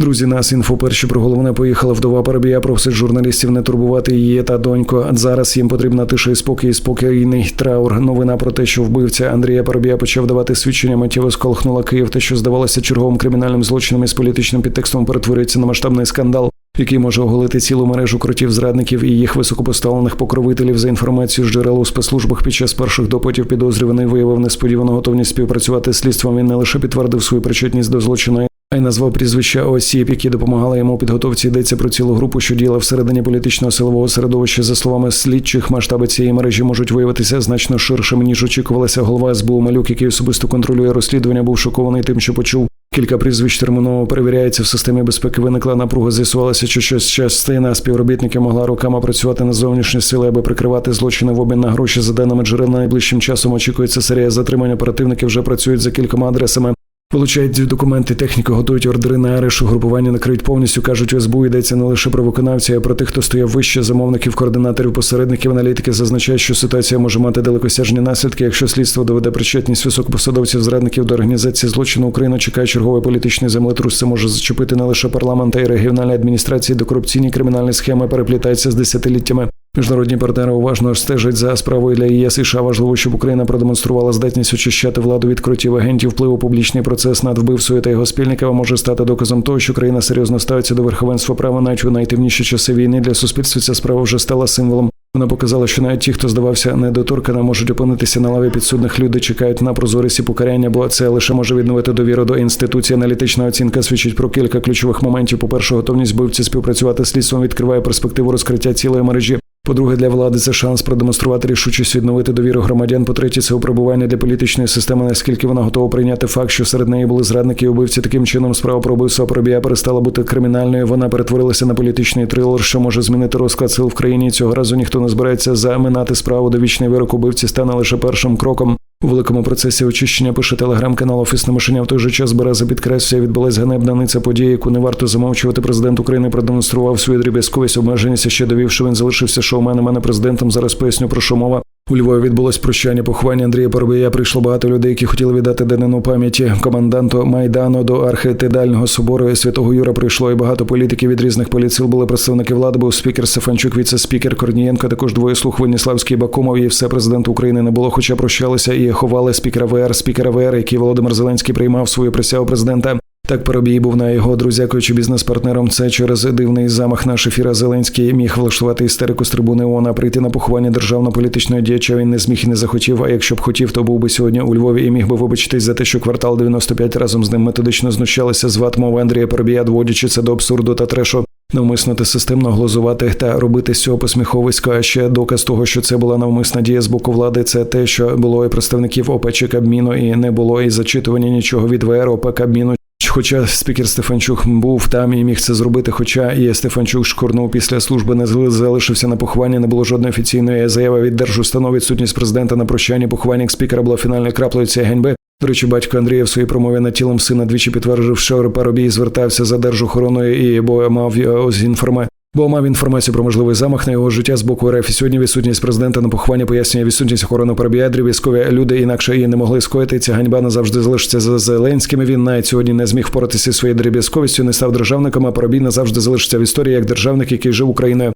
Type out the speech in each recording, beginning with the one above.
Друзі, нас інфо перші про головне поїхала вдова Парабія. Просить журналістів не турбувати її та доньку. Зараз їм потрібна тиша і спокій, спокійний траур. Новина про те, що вбивця Андрія Парабія почав давати свідчення, миттєво сколихнула Київ. Те, що здавалося черговим кримінальним злочином із політичним підтекстом, перетворюється на масштабний скандал. Який може оголити цілу мережу кротів зрадників і їх високопоставлених покровителів за інформацією з джерел у спецслужбах під час перших допитів підозрюваний виявив несподівану готовність співпрацювати з слідством. Він не лише підтвердив свою причетність до злочину, а й назвав прізвища осіб, які допомагали йому у підготовці. Йдеться про цілу групу, що діяла всередині політичного силового середовища. За словами слідчих, масштаби цієї мережі можуть виявитися значно ширшими ніж очікувалося. Голова СБУ Малюк, який особисто контролює розслідування, був шокований тим, що почув. Кілька прізвищ терміново перевіряється в системі безпеки. Виникла напруга. З'ясувалося, що щось частина співробітників могла роками працювати на зовнішні сили, аби прикривати злочини в обмін на гроші. За даними джерел, найближчим часом очікується серія затримань. Оперативники вже працюють за кількома адресами. Вилучають документи, техніку, готують ордери на арешт, групування накриють повністю. кажуть, у СБУ йдеться не лише про виконавця, а про тих, хто стояв вище замовників, координаторів, посередників. Аналітики зазначають, що ситуація може мати далекосяжні наслідки, якщо слідство доведе причетність високопосадовців зрадників до організації злочину. Україна чекає черговий політичний землетрус. Це може зачепити не лише парламент, а й регіональні адміністрації, де корупційні кримінальні схеми переплітаються з десятиліттями. Міжнародні партнери уважно стежать за справою для ЄС і США. Важливо, щоб Україна продемонструвала здатність очищати владу від крутів агентів. Впливу публічний процес над вбивцею та його спільниками може стати доказом того, що країна серйозно ставиться до верховенства права навіть у найтемніші часи війни. Для суспільства ця справа вже стала символом. Вона показала, що навіть ті, хто здавався недоторканим, можуть опинитися на лаві підсудних. Люди чекають на прозорість і покарання, бо це лише може відновити довіру до інституції. Аналітична оцінка свідчить про кілька ключових моментів. По перше, готовність вбивці співпрацювати з слідством відкриває перспективу розкриття цілої мережі. По-друге, для влади це шанс продемонструвати рішучість відновити довіру громадян. По-третє, це випробування для політичної системи, наскільки вона готова прийняти факт, що серед неї були зрадники і убивці. Таким чином, справа про вбивство Пробія перестала бути кримінальною. Вона перетворилася на політичний трилер, що може змінити розклад сил в країні. Цього разу ніхто не збирається заминати справу. Довічний вирок убивці стане лише першим кроком. У великому процесі очищення пише телеграм-канал Офісне мишення В той же час береза підкреслює, відбулась ганебна ниця події, яку не варто замовчувати. Президент України продемонстрував свою дріб'язковість обмеженість, ще довів, що він залишився шоуменом, а не президентом. Зараз поясню про що мова. У Львові відбулось прощання поховання Андрія Парубія. Прийшло багато людей, які хотіли віддати данину пам'яті команданту майдану до архитедального собору святого Юра. Прийшло і багато політиків від різних поліцил. Були представники влади. Був спікер Стефанчук, віце-спікер Корнієнко. Також двоє слуг Веніславський Бакумов. І все президент України не було. Хоча прощалися і ховали спікера ВР, спікера ВР, який Володимир Зеленський приймав свою присягу президента. Так Парубій був на його друзякуючи бізнес-партнером. Це через дивний замах на шефіра Зеленський міг влаштувати істерику з трибуни ООН, а прийти на поховання державно-політичного діяча. Він не зміг і не захотів. А якщо б хотів, то був би сьогодні у Львові і міг би вибачитись за те, що квартал 95 разом з ним методично знущалися з ват Андрія Парубія, доводячи це до абсурду та трешу. Навмисно та системно глузувати та робити з цього посміховиська. А ще доказ того, що це була навмисна дія з боку влади. Це те, що було і представників ОП чи Кабміну, і не було і зачитування нічого від ВР ОП Кабміну. Хоча спікер Стефанчук був там і міг це зробити, хоча і Стефанчук шкурнув після служби, не залишився на похованні, не було жодної офіційної заяви від держустанов. Відсутність президента на прощання поховання спікера була фінальною краплею цієї ганьби. До речі, батько Андрія в своїй промові над тілом сина двічі підтвердив, що Парубій звертався за держохороною і бо мав інформацію. Бо мав інформацію про можливий замах на його життя з боку РФ. Сьогодні відсутність президента на поховання пояснює відсутність охорони Парубія. Військові люди інакше її не могли скоїти. Ця ганьба назавжди залишиться за Зеленськими. Він навіть сьогодні не зміг впоратися зі своєю дріб'язковістю, не став державником. А Парубій назавжди залишиться в історії як державник, який жив Україною.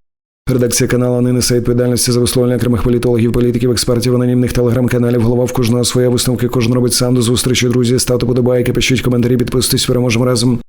Редакція каналу не несе відповідальності за висловлення окремих політологів, політиків, експертів, анонімних телеграм-каналів. Голова в кожного своє висновки. Кожен робить сам до зустрічі. Друзі, ставте подобайки, пишіть коментарі, підписуйтесь. Переможемо разом.